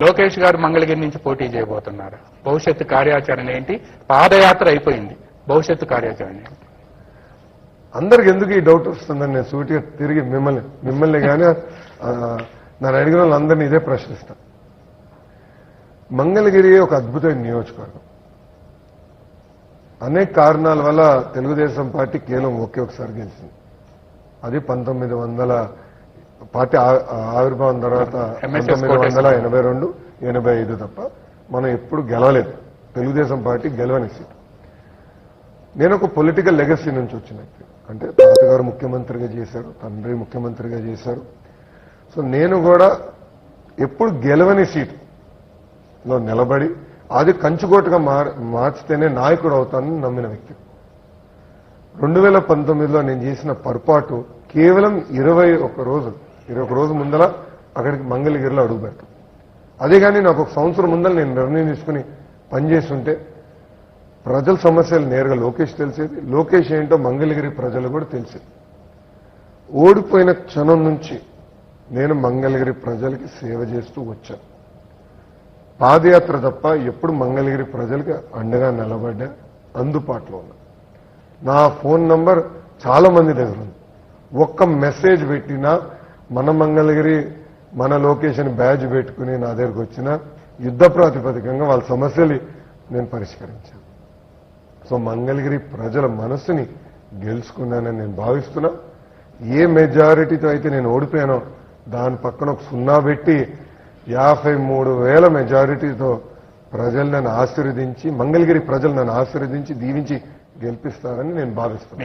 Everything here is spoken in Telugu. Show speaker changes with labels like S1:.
S1: లోకేష్ గారు మంగళగిరి నుంచి పోటీ చేయబోతున్నారు. భవిష్యత్తు కార్యాచరణ ఏంటి? పాదయాత్ర అయిపోయింది. భవిష్యత్తు కార్యాచరణ ఏంటి?
S2: అందరికి ఎందుకు ఈ డౌట్ వస్తుందని నేను సూటిగా తిరిగి మిమ్మల్ని మిమ్మల్ని కానీ నన్ను అడిగిన వాళ్ళందరినీ ఇదే ప్రశ్నిస్తా. మంగళగిరి ఒక అద్భుతమైన నియోజకవర్గం. అనేక కారణాల వల్ల తెలుగుదేశం పార్టీ కేవలం ఒకే ఒకసారి గెలిచింది. అది పంతొమ్మిది వందల పార్టీ ఆవిర్భావం తర్వాత పంతొమ్మిది వందల ఎనభై రెండు ఎనభై ఐదు తప్ప మనం ఎప్పుడు గెలవలేదు. తెలుగుదేశం పార్టీ గెలవని సీట్ నేను ఒక పొలిటికల్ లెగసీ నుంచి వచ్చిన వ్యక్తి. అంటే తాతగారు ముఖ్యమంత్రిగా చేశారు తండ్రి ముఖ్యమంత్రిగా చేశారు. సో నేను కూడా ఎప్పుడు గెలవని సీట్లో నిలబడి అది కంచుకోటగా మార్ మార్చితేనే నాయకుడు అవుతానని నమ్మిన వ్యక్తి. రెండు వేల పంతొమ్మిదిలో నేను చేసిన పొరపాటు కేవలం ఇరవై ఒక్క రోజు ఇరవై ఒక రోజు ముందల అక్కడికి మంగళగిరిలో అడుగు పెడతాం. అదే కానీ నాకు ఒక సంవత్సరం ముందర నేను నిర్ణయం తీసుకుని పనిచేస్తుంటే ప్రజల సమస్యలు నేరుగా లోకేష్ తెలిసేది లోకేష్ ఏంటో మంగళగిరి ప్రజలు కూడా తెలిసేది. ఓడిపోయిన క్షణం నుంచి నేను మంగళగిరి ప్రజలకి సేవ చేస్తూ వచ్చాను. పాదయాత్ర తప్ప ఎప్పుడు మంగళగిరి ప్రజలకి అండగా నిలబడ్డా అందుబాటులో ఉన్నా. నా ఫోన్ నంబర్ చాలా మంది దగ్గర ఉంది. ఒక్క మెసేజ్ పెట్టినా మన మంగళగిరి మన లొకేషన్ బ్యాజ్ పెట్టుకుని నా దగ్గరకు వచ్చిన యుద్ధ ప్రాతిపదికంగా వాళ్ళ సమస్యలు నేను పరిష్కరించాను. సో మంగళగిరి ప్రజల మనసుని గెలుచుకున్నానని నేను భావిస్తున్నా. ఏ మెజారిటీతో అయితే నేను ఓడిపోయానో దాని పక్కన ఒక సున్నా పెట్టి యాభై మూడు వేల మెజారిటీతో ప్రజలు నన్ను ఆశీర్వదించి మంగళగిరి ప్రజలు నన్ను ఆశీర్వదించి దీవించి గెలిపిస్తారని నేను భావిస్తున్నాను